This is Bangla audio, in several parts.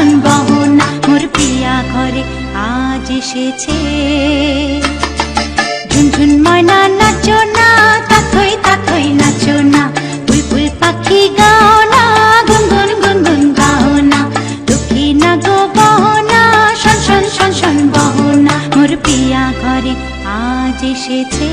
শন শন শন বহো না মোর পিয়া ঘরে আজ এসেছে। ঝুনঝুন ময়না নাচো না, তাথই তাথই নাচো না। বুলবুল পাখি গাও না গুনগুন গুনগুন গাও না দুঃখী না গো বহো না শন শন শন শন বহো না মোর পিয়া ঘরে আজ এসেছে।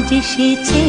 আজ এসেছে।